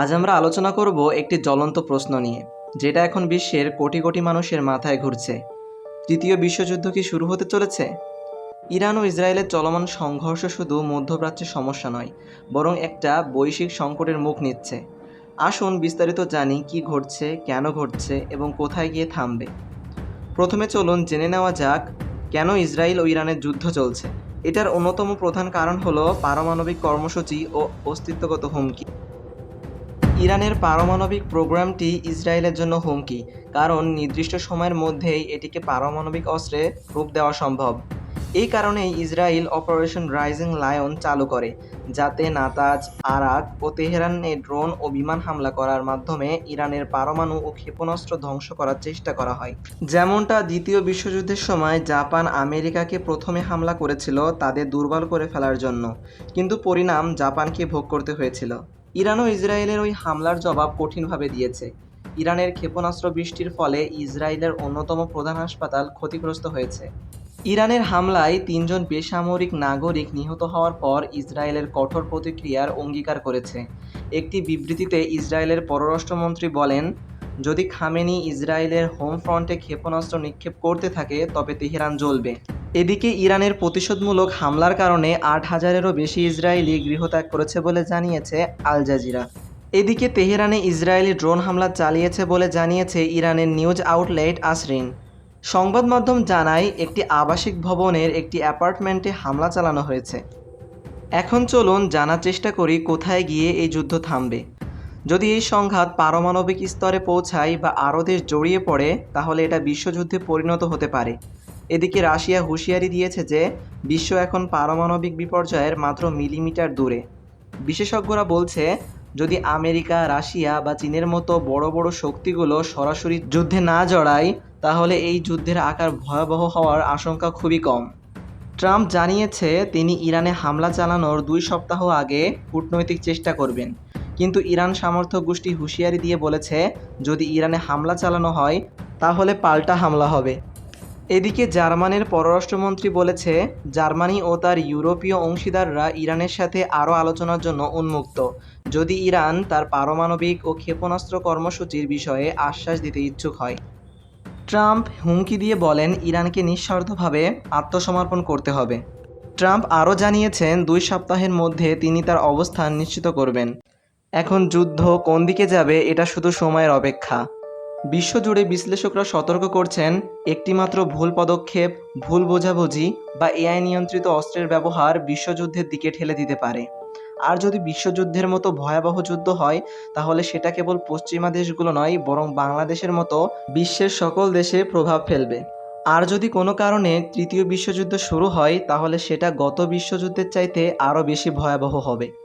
আজ আমরা আলোচনা করব একটি জ্বলন্ত প্রশ্ন নিয়ে, যেটা এখন বিশ্বের কোটি কোটি মানুষের মাথায় ঘুরছে। তৃতীয় বিশ্বযুদ্ধ কি শুরু হতে চলেছে? ইরান ও ইসরায়েলের চলমান সংঘর্ষ শুধু মধ্যপ্রাচ্যের সমস্যা নয়, বরং একটা বৈশ্বিক সংকটের মুখ নিচ্ছে। আসুন বিস্তারিত জানি কি ঘটছে, কেন ঘটছে এবং কোথায় গিয়ে থামবে। প্রথমে চলুন জেনে নেওয়া যাক, কেন ইসরায়েল ও ইরানের যুদ্ধ চলছে? এটার অন্যতম প্রধান কারণ হলো পারমাণবিক কর্মসূচি ও অস্তিত্বগত হুমকি। ইরানের পারমাণবিক প্রোগ্রামটি ইসরায়েলের জন্য হুমকি, কারণ নির্দিষ্ট সময়ের মধ্যেই এটিকে পারমাণবিক অস্ত্রে রূপ দেওয়া সম্ভব। এই কারণেই ইসরায়েল অপারেশন রাইজিং লায়ন চালু করে, যাতে নাতাজ, আরাক ও তেহরানে ড্রোন ও বিমান হামলা করার মাধ্যমে ইরানের পারমাণু ও ক্ষেপণাস্ত্র ধ্বংস করার চেষ্টা করা হয়। যেমনটা দ্বিতীয় বিশ্বযুদ্ধের সময় জাপান আমেরিকাকে প্রথমে হামলা করেছিল তাদের দুর্বল করে ফেলার জন্য, কিন্তু পরিণাম জাপানকে ভোগ করতে হয়েছিল। ইরান ও ইসরায়েলের ওই হামলার জবাব কঠিনভাবে দিয়েছে। ইরানের ক্ষেপণাস্ত্র বৃষ্টির ফলে ইসরায়েলের অন্যতম প্রধান হাসপাতাল ক্ষতিগ্রস্ত হয়েছে। ইরানের হামলায় তিনজন বেসামরিক নাগরিক নিহত হওয়ার পর ইসরায়েলের কঠোর প্রতিক্রিয়ার অঙ্গীকার করেছে। একটি বিবৃতিতে ইসরায়েলের পররাষ্ট্রমন্ত্রী বলেন, যদি খামেনি ইসরায়েলের হোম ফ্রন্টে ক্ষেপণাস্ত্র নিক্ষেপ করতে থাকে, তবে তেহরান জ্বলবে। এদিকে ইরানের প্রতিশোধমূলক হামলার কারণে আট হাজারেরও বেশি ইসরায়েলি গৃহত্যাগ করেছে বলে জানিয়েছে আল জাজিরা। এদিকে তেহরানে ইসরায়েলি ড্রোন হামলা চালিয়েছে বলে জানিয়েছে ইরানের নিউজ আউটলেট আসরিন। সংবাদ মাধ্যম জানায়, একটি আবাসিক ভবনের একটি অ্যাপার্টমেন্টে হামলা চালানো হয়েছে। এখন চলুন জানার চেষ্টা করি কোথায় গিয়ে এই যুদ্ধ থামবে। যদি এই সংঘাত পারমাণবিক স্তরে পৌঁছায় বা আরও দেশ জড়িয়ে পড়ে, তাহলে এটা বিশ্বযুদ্ধে পরিণত হতে পারে। এদিকে রাশিয়া হুঁশিয়ারি দিয়েছে যে, বিশ্ব এখন পারমাণবিক বিপর্যয়ের মাত্র মিলিমিটার দূরে। বিশেষজ্ঞরা বলছে, যদি আমেরিকা, রাশিয়া বা চীনের মতো বড় বড় শক্তিগুলো সরাসরি যুদ্ধে না জড়ায়, তাহলে এই যুদ্ধের আকার ভয়াবহ হওয়ার আশঙ্কা খুবই কম। ট্রাম্প জানিয়েছে, তিনি ইরানে হামলা চালানোর দুই সপ্তাহ আগে কূটনৈতিক চেষ্টা করবেন। কিন্তু ইরান সামর্থ্য গোষ্ঠী হুঁশিয়ারি দিয়ে বলেছে, যদি ইরানে হামলা চালানো হয়, তাহলে পাল্টা হামলা হবে। এদিকে জার্মানির পররাষ্ট্রমন্ত্রী বলেছে, জার্মানি ও তার ইউরোপীয় অংশীদাররা ইরানের সাথে আরও আলোচনার জন্য উন্মুক্ত। যদি ইরান তার পারমাণবিক ও ক্ষেপণাস্ত্র কর্মসূচির বিষয়ে আশ্বাস দিতে ইচ্ছুক হয়। ট্রাম্প হুমকি দিয়ে বলেন, ইরানকে নিঃস্বার্থভাবে আত্মসমর্পণ করতে হবে। ট্রাম্প আরও জানিয়েছেন, দুই সপ্তাহের মধ্যে তিনি তার অবস্থান নিশ্চিত করবেন। এখন যুদ্ধ কোন দিকে যাবে, এটা শুধু সময়ের অপেক্ষা। বিশ্বজুড়ে বিশ্লেষকরা সতর্ক করছেন, একটিমাত্র ভুল পদক্ষেপ, ভুল বোঝাবুঝি বা এআই নিয়ন্ত্রিত অস্ত্রের ব্যবহার বিশ্বযুদ্ধের দিকে ঠেলে দিতে পারে। আর যদি বিশ্বযুদ্ধের মতো ভয়াবহ যুদ্ধ হয়, তাহলে সেটা কেবল পশ্চিমা দেশগুলো নয়, বরং বাংলাদেশের মতো বিশ্বের সকল দেশে প্রভাব ফেলবে। আর যদি কোনো কারণে তৃতীয় বিশ্বযুদ্ধ শুরু হয়, তাহলে সেটা গত বিশ্বযুদ্ধের চাইতে আরও বেশি ভয়াবহ হবে।